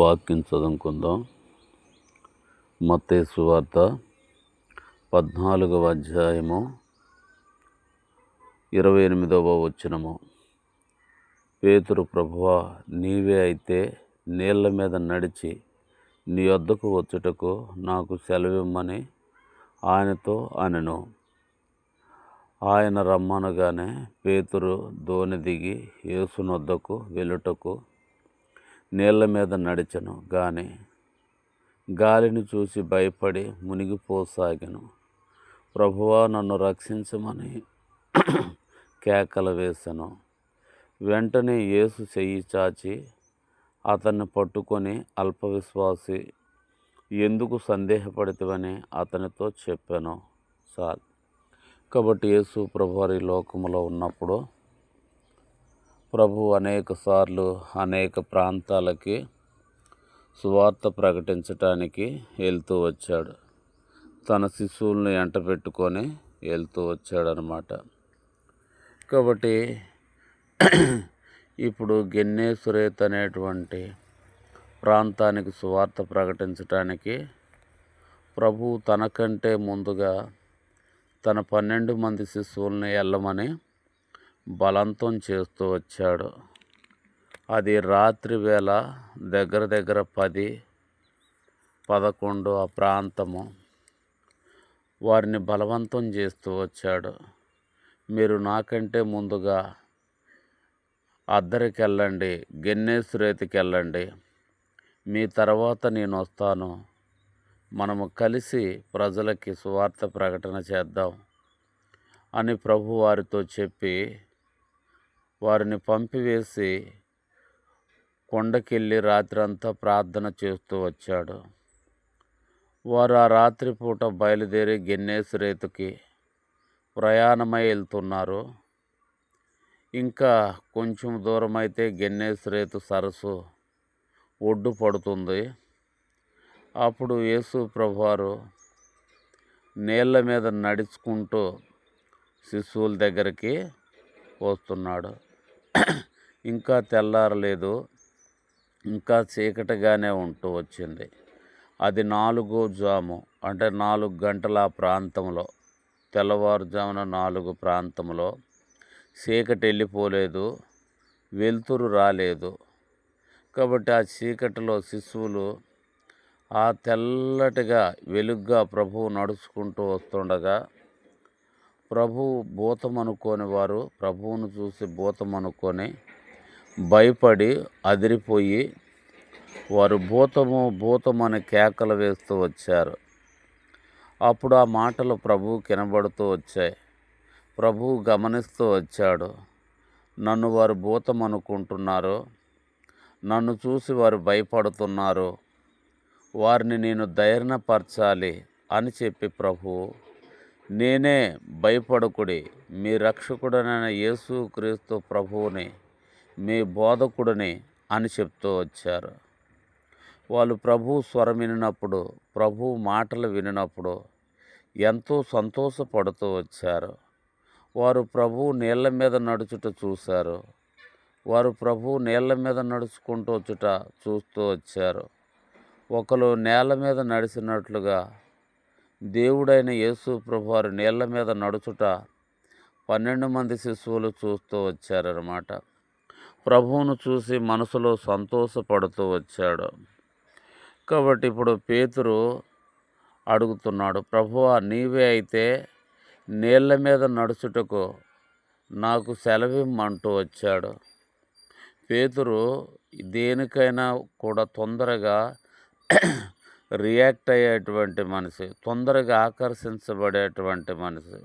వాక్యం చదువుకుందాం. మత్తేసు వార్త పద్నాలుగవ అధ్యాయము ఇరవై ఎనిమిదవ వచ్చినము పేతురు ప్రభువా నీవే అయితే నీళ్ళ మీద నడిచి నీ వద్దకు వచ్చుటకు నాకు సెలవిమ్మని ఆయనతో అనెను. ఆయన రమ్మనగానే పేతురు దోణి దిగి యేసునొద్దకు వెళ్ళుటకు నీళ్ళ మీద నడిచెను గాని గాలిని చూసి భయపడి మునిగిపోసాగాను. ప్రభువా నన్ను రక్షించమని కేకలు వేశాను వెంటనే యేసు చెయ్యి చాచి అతన్ని పట్టుకొని అల్పవిశ్వాసి ఎందుకు సందేహపడితేవని అతనితో చెప్పాను. సార్ కాబట్టి యేసు ప్రభువారి లోకంలో ఉన్నప్పుడు ప్రభు అనేక సార్లు అనేక ప్రాంతాలకి సువార్త ప్రకటించటానికి వెళ్తూ వచ్చాడు. తన శిశువులను ఎంట పెట్టుకొని వెళ్తూ వచ్చాడనమాట కాబట్టి ఇప్పుడు గెన్నేసురేత్ అనేటువంటి ప్రాంతానికి సువార్త ప్రకటించటానికి ప్రభు తనకంటే ముందుగా తన పన్నెండు మంది శిశువుల్ని వెళ్ళమని బలవంతం చేస్తూ వచ్చాడు. అది రాత్రి వేళ దగ్గర దగ్గర పది పదకొండు ఆ ప్రాంతము. వారిని బలవంతం చేస్తూ వచ్చాడు. మీరు నాకంటే ముందుగా అద్దరికి వెళ్ళండి గెన్నేసురేతికి వెళ్ళండి మీ తర్వాత నేను వస్తాను. మనము కలిసి ప్రజలకి సువార్త ప్రకటన చేద్దాం అని ప్రభు వారితో చెప్పి వారిని పంపివేసి కొండకెళ్ళి రాత్రంతా ప్రార్థన చేస్తూ వచ్చాడు. వారు ఆ రాత్రిపూట బయలుదేరి గెన్నేసురేతుకి ప్రయాణమై వెళ్తున్నారు. ఇంకా కొంచెం దూరం అయితే సరస్సు ఒడ్డు పడుతుంది. అప్పుడు యేసు ప్రభువారు నీళ్ళ మీద నడుచుకుంటూ శిశువుల దగ్గరికి వస్తున్నాడు. ఇంకా తెల్లారలేదు. ఇంకా చీకటిగానే ఉంటూ వచ్చింది. అది నాలుగో జాము అంటే నాలుగు గంటల ప్రాంతంలో తెల్లవారుజామున నాలుగు ప్రాంతంలో. చీకటి వెళ్ళిపోలేదు వెలుతురు రాలేదు. కాబట్టి ఆ చీకటిలో శిశువులు ఆ తెల్లటిగా వెలుగ్గా ప్రభువు నడుచుకుంటూ వస్తుండగా ప్రభు భూతం అనుకోని వారు ప్రభువును చూసి భూతం అనుకొని భయపడి అదిరిపోయి వారు భూతము భూతం అని కేకలు వేస్తూ వచ్చారు. అప్పుడు ఆ మాటలు ప్రభువు కినబడుతూ వచ్చాయి. ప్రభువు గమనిస్తూ వచ్చాడు. నన్ను వారు భూతం అనుకుంటున్నారు నన్ను చూసి వారు భయపడుతున్నారు. వారిని నేను ధైర్యపరచాలి అని చెప్పి ప్రభువు నేనే భయపడకుడి. మీ రక్షకుడనైన యేసు క్రీస్తు ప్రభువుని మీ బోధకుడిని అని చెప్తూ వచ్చారు. వాళ్ళు ప్రభు స్వరం వినినప్పుడు ప్రభు మాటలు వినినప్పుడు ఎంతో సంతోషపడుతూ వచ్చారు. వారు ప్రభు నీళ్ళ మీద నడుచుట చూశారు. వారు ప్రభు నీళ్ళ మీద నడుచుకుంటూ వచ్చుట చూస్తూ వచ్చారు. ఒకరు నేల మీద నడిచినట్లుగా దేవుడైన యేసు ప్రభువారు నీళ్ళ మీద నడుచుట పన్నెండు మంది శిశువులు చూస్తూ వచ్చారన్నమాట. ప్రభువును చూసి మనసులో సంతోషపడుతూ వచ్చాడు. కాబట్టి ఇప్పుడు పేతురు అడుగుతున్నాడు ప్రభువా నీవే అయితే నీళ్ళ మీద నడుచుటకు నాకు సెలవిమ్మంటూ వచ్చాడు. పేతురు దేనికైనా కూడా తొందరగా రియాక్ట్ అయ్యేటువంటి మనిషి తొందరగా ఆకర్షించబడేటువంటి మనిషి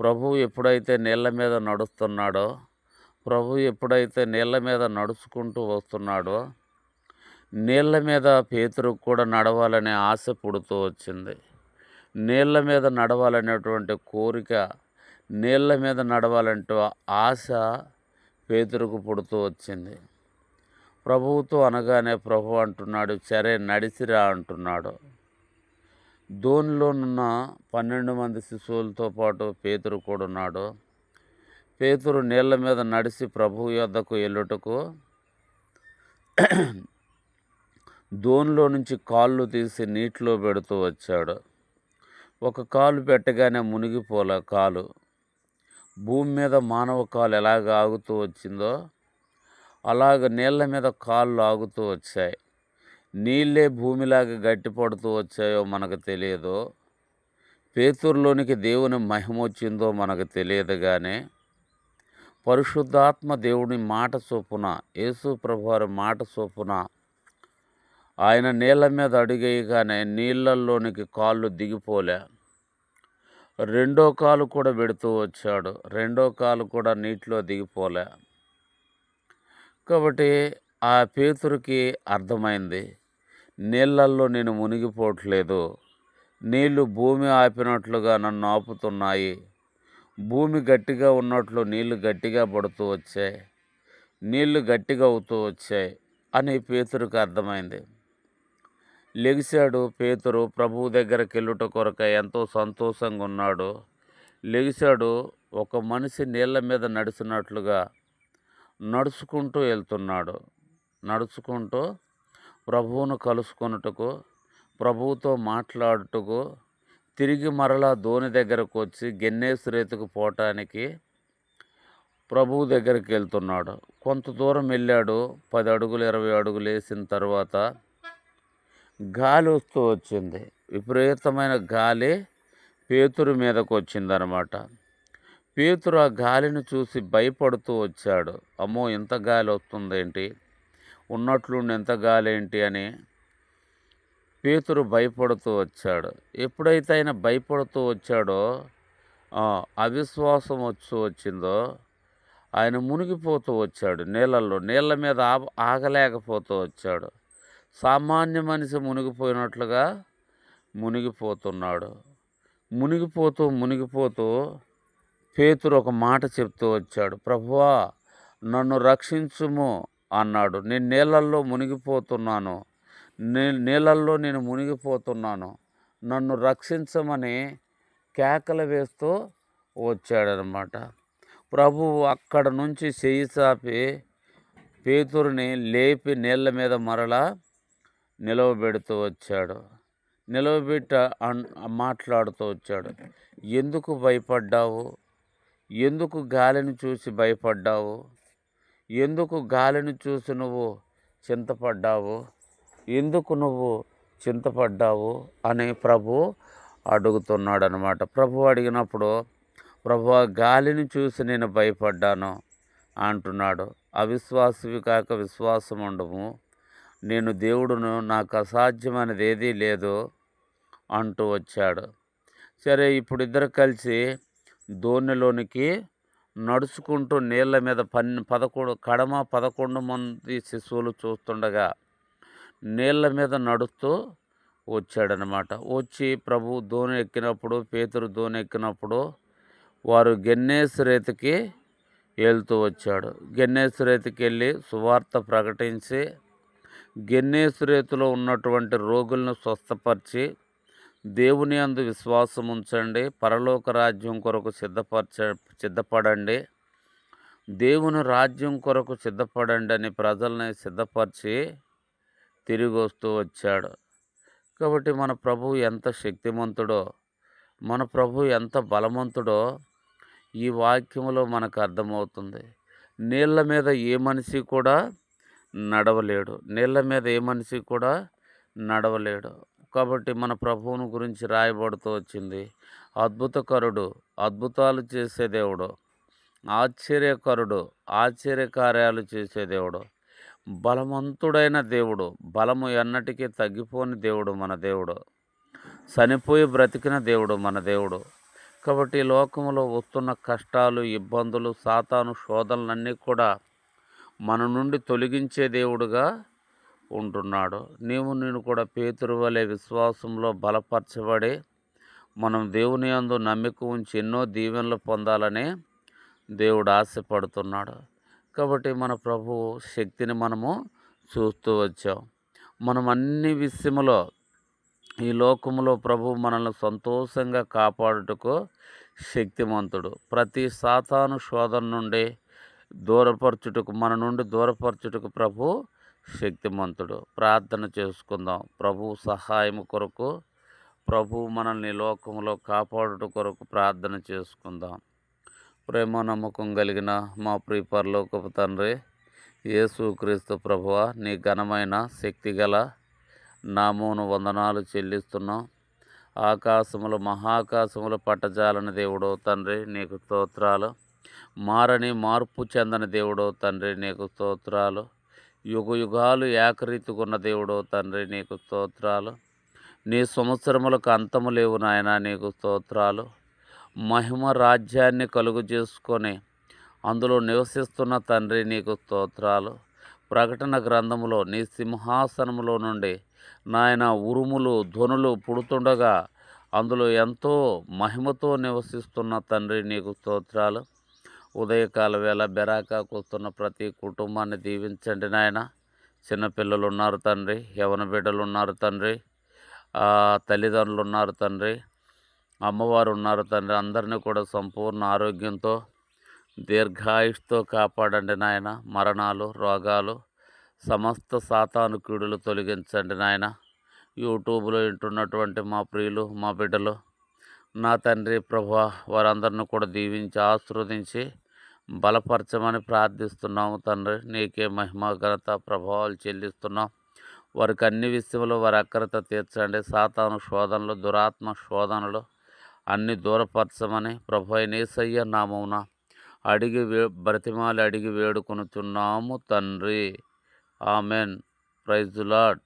ప్రభు ఎప్పుడైతే నీళ్ళ మీద నడుస్తున్నాడో ప్రభు ఎప్పుడైతే నీళ్ళ మీద నడుచుకుంటూ వస్తున్నాడో నీళ్ళ మీద పేతురుకు కూడా నడవాలనే ఆశ పుడుతూ వచ్చింది. నీళ్ళ మీద నడవాలనేటువంటి కోరిక నీళ్ళ మీద నడవాలంటూ ఆశ పేతురుకు పుడుతూ వచ్చింది. ప్రభువుతో అనగానే ప్రభు అంటున్నాడు సరే నడిచిరా అంటున్నాడు. ధోనిలోనున్న పన్నెండు మంది శిశువులతో పాటు పేతురు కూడా ఉన్నాడు. పేతురు నీళ్ళ మీద నడిచి ప్రభు యొద్దకు వెళ్ళుటకు దోనిలో నుంచి కాళ్ళు తీసి నీటిలో పెడుతూ వచ్చాడు. ఒక కాలు పెట్టగానే మునిగిపోలే కాలు. భూమి మీద మానవ కాలు ఎలాగ ఆగుతూ వచ్చిందో అలాగ నీళ్ళ మీద కాళ్ళు ఆగుతూ వచ్చాయి. నీళ్ళే భూమిలాగా గట్టిపడుతూ వచ్చాయో మనకు తెలియదు. పేతురులోనికి దేవుని మహిమ వచ్చిందో మనకు తెలియదు కానీ పరిశుద్ధాత్మ దేవుని మాట చొప్పున యేసు ప్రభువారి మాట చొప్పున ఆయన నీళ్ళ మీద అడిగేయగానే నీళ్ళల్లోనికి కాళ్ళు దిగిపోలే. రెండో కాలు కూడా పెడుతూ వచ్చాడు. రెండో కాలు కూడా నీటిలో దిగిపోలే. కాబట్టి ఆ పేతురికి అర్థమైంది. నీళ్ళల్లో నేను మునిగిపోవట్లేదు. నీళ్ళు భూమి ఆపినట్లుగా నన్ను ఆపుతున్నాయి. భూమి గట్టిగా ఉన్నట్లు నీళ్ళు గట్టిగా పడుతూ వచ్చాయి. నీళ్ళు గట్టిగా అవుతూ వచ్చాయి అని పేతురికి అర్థమైంది. లెగిశాడు పేతురు ప్రభువు దగ్గరికి వెళ్ళుట కొరక ఎంతో సంతోషంగా ఉన్నాడు. లెగిశాడు ఒక మనిషి నీళ్ళ మీద నడిచినట్లుగా నడుచుకుంటూ వెళ్తున్నాడు. నడుచుకుంటూ ప్రభువును కలుసుకొనుటకు ప్రభువుతో మాట్లాడుటకు తిరిగి మరలా ధోని దగ్గరకు వచ్చి గెన్నేశ్వరేతుకు పోవటానికి ప్రభువు దగ్గరికి వెళ్తున్నాడు. కొంత దూరం వెళ్ళాడు. పది అడుగులు ఇరవై అడుగులు వేసిన తర్వాత గాలి వస్తూ వచ్చింది. విపరీతమైన గాలి పేతురు మీదకు వచ్చిందనమాట. పేతురు ఆ గాలిని చూసి భయపడుతూ వచ్చాడు. అమ్మో ఇంత గాలి వస్తుందేంటి? ఉన్నట్లుండి ఎంత గాలి ఏంటి అని పేతురు భయపడుతూ వచ్చాడు. ఎప్పుడైతే ఆయన భయపడుతూ వచ్చాడో అవిశ్వాసం వచ్చి వచ్చిందో ఆయన మునిగిపోతూ వచ్చాడు నీళ్ళల్లో. నీళ్ళ మీద ఆగలేకపోతూ వచ్చాడు. సామాన్య మనిషి మునిగిపోయినట్లుగా మునిగిపోతున్నాడు. మునిగిపోతూ మునిగిపోతూ పేతురు ఒక మాట చెప్తూ వచ్చాడు ప్రభువా నన్ను రక్షించుము అన్నాడు. నేను నీళ్ళల్లో మునిగిపోతున్నాను. నీ నీళ్ళల్లో నేను మునిగిపోతున్నాను. నన్ను రక్షించమని కేకలు వేస్తూ వచ్చాడనమాట. ప్రభువు అక్కడ నుంచి చెయ్యి చాపి పేతురుని లేపి నీళ్ళ మీద మరలా నిలవబెడుతూ వచ్చాడు. నిలవబెట్ట అన్ మాట్లాడుతూ వచ్చాడు. ఎందుకు భయపడ్డావు? ఎందుకు గాలిని చూసి భయపడ్డావు? ఎందుకు గాలిని చూసి నువ్వు చింతపడ్డావు? ఎందుకు నువ్వు చింతపడ్డావు? అని ప్రభు అడుగుతున్నాడు అనమాట ప్రభు అడిగినప్పుడు ప్రభు గాలిని చూసి నేను భయపడ్డాను అంటున్నాడు. అవిశ్వాసవి కాక విశ్వాసం ఉండము నేను దేవుడును నాకు అసాధ్యమైనది ఏదీ లేదు అంటూ వచ్చాడు. సరే ఇప్పుడు ఇద్దరు కలిసి దోణిలోనికి నడుచుకుంటూ నీళ్ళ మీద పన్ పదకొండు కడమ పదకొండు మంది శిశువులు చూస్తుండగా నీళ్ళ మీద నడుస్తూ వచ్చాడనమాట వచ్చి ప్రభు దోణి ఎక్కినప్పుడు పేతురు దోణి ఎక్కినప్పుడు వారు గెన్నేశ్వరేతికి వెళ్తూ వచ్చాడు. గెన్నేశ్వరేతికి వెళ్ళి సువార్త ప్రకటించి గెన్నేశ్వరేతిలో ఉన్నటువంటి రోగులను స్వస్థపరిచి దేవుని అందు విశ్వాసం ఉంచండి పరలోక రాజ్యం కొరకు సిద్ధపరచ సిద్ధపడండి. దేవుని రాజ్యం కొరకు సిద్ధపడండి అని ప్రజల్ని సిద్ధపరిచి తిరిగి వస్తూ వచ్చాడు. కాబట్టి మన ప్రభు ఎంత శక్తిమంతుడో మన ప్రభు ఎంత బలవంతుడో ఈ వాక్యంలో మనకు అర్థమవుతుంది. నీళ్ళ మీద ఏ మనిషి కూడా నడవలేడు. నీళ్ళ మీద ఏ మనిషి కూడా నడవలేడు. కాబట్టి మన ప్రభువుని గురించి రాయబడుతూ వచ్చింది. అద్భుతకరుడు అద్భుతాలు చేసే దేవుడు ఆశ్చర్యకరుడు ఆశ్చర్యకార్యాలు చేసే దేవుడు బలవంతుడైన దేవుడు బలము ఎన్నటికీ తగ్గిపోని దేవుడు మన దేవుడు చనిపోయి బ్రతికిన దేవుడు మన దేవుడు. కాబట్టి లోకంలో వస్తున్న కష్టాలు ఇబ్బందులు సాతాను శోధనలన్నీ కూడా మన నుండి తొలగించే దేవుడుగా ఉంటున్నాడు. నీవు నేను కూడా పేతురు వలె విశ్వాసంలో బలపరచబడి మనం దేవుని యందు నమ్మిక ఉంచి ఎన్నో దీవెనలు పొందాలని దేవుడు ఆశపడుతున్నాడు. కాబట్టి మన ప్రభు శక్తిని మనము చూస్తూ వచ్చాం. మనం అన్ని విషయములో ఈ లోకములో ప్రభు మనల్ని సంతోషంగా కాపాడుటకు శక్తిమంతుడు. ప్రతి సాతాను శోధన నుండి దూరపరచుటకు మన నుండి దూరపరచుటకు ప్రభు శక్తిమంతుడు. ప్రార్థన చేసుకుందాం. ప్రభు సహాయం కొరకు ప్రభు మనల్ని లోకంలో కాపాడుట కొరకు ప్రార్థన చేసుకుందాం. ప్రేమ నమ్మకం కలిగిన మా ప్రియపరలోకపు తండ్రి యేసుక్రీస్తు ప్రభువ నీ ఘనమైన శక్తిగల నామోను వందనాలు చెల్లిస్తున్నాం. ఆకాశములు మహాకాశములు పట్టజాలని దేవుడో తండ్రి నీకు స్తోత్రాలు. మారని మార్పు చెందని దేవుడో తండ్రి నీకు స్తోత్రాలు. యుగ యుగాలు ఏకరీతికున్న దేవుడో తండ్రి నీకు స్తోత్రాలు. నీ సంవత్సరములకు అంతము లేవు నాయన నీకు స్తోత్రాలు. మహిమ రాజ్యాన్ని కలుగు చేసుకొని అందులో నివసిస్తున్న తండ్రి నీకు స్తోత్రాలు. ప్రకటన గ్రంథములో నీ సింహాసనములో నుండి నాయన ఉరుములు ధ్వనులు పుడుతుండగా అందులో ఎంతో మహిమతో నివసిస్తున్న తండ్రి నీకు స్తోత్రాలు. ఉదయకాల వేళ బెరాకాకు వస్తున్న ప్రతి కుటుంబాన్ని దీవించండి నాయన. చిన్నపిల్లలు ఉన్నారు తండ్రి యవన బిడ్డలు ఉన్నారు తండ్రి తల్లిదండ్రులు ఉన్నారు తండ్రి అమ్మవారు ఉన్నారు తండ్రి. అందరినీ కూడా సంపూర్ణ ఆరోగ్యంతో దీర్ఘాయుష్తో కాపాడండి నాయన. మరణాలు రోగాలు సమస్త సాతాను కీడులు తొలగించండి నాయన. యూట్యూబ్లో వింటున్నటువంటి మా ప్రియులు మా బిడ్డలు నా తండ్రి ప్రభా వారందరిని కూడా దీవించి ఆశీర్వదించి బలపరచమని ప్రార్థిస్తున్నాము తండ్రి. నీకే మహిమ ఘనత ప్రభావాలు చెల్లిస్తున్నాం. వారికి అన్ని విషయంలో వారి అక్రత తీర్చండి. సాతాను శోధనలు దురాత్మ శోధనలు అన్ని దూరపరచమని ప్రభు నేసయ్య నామమున అడిగి వే బ్రతిమాలి అడిగి వేడుకొనుచున్నాము తండ్రి. ఆమెన్. Praise lord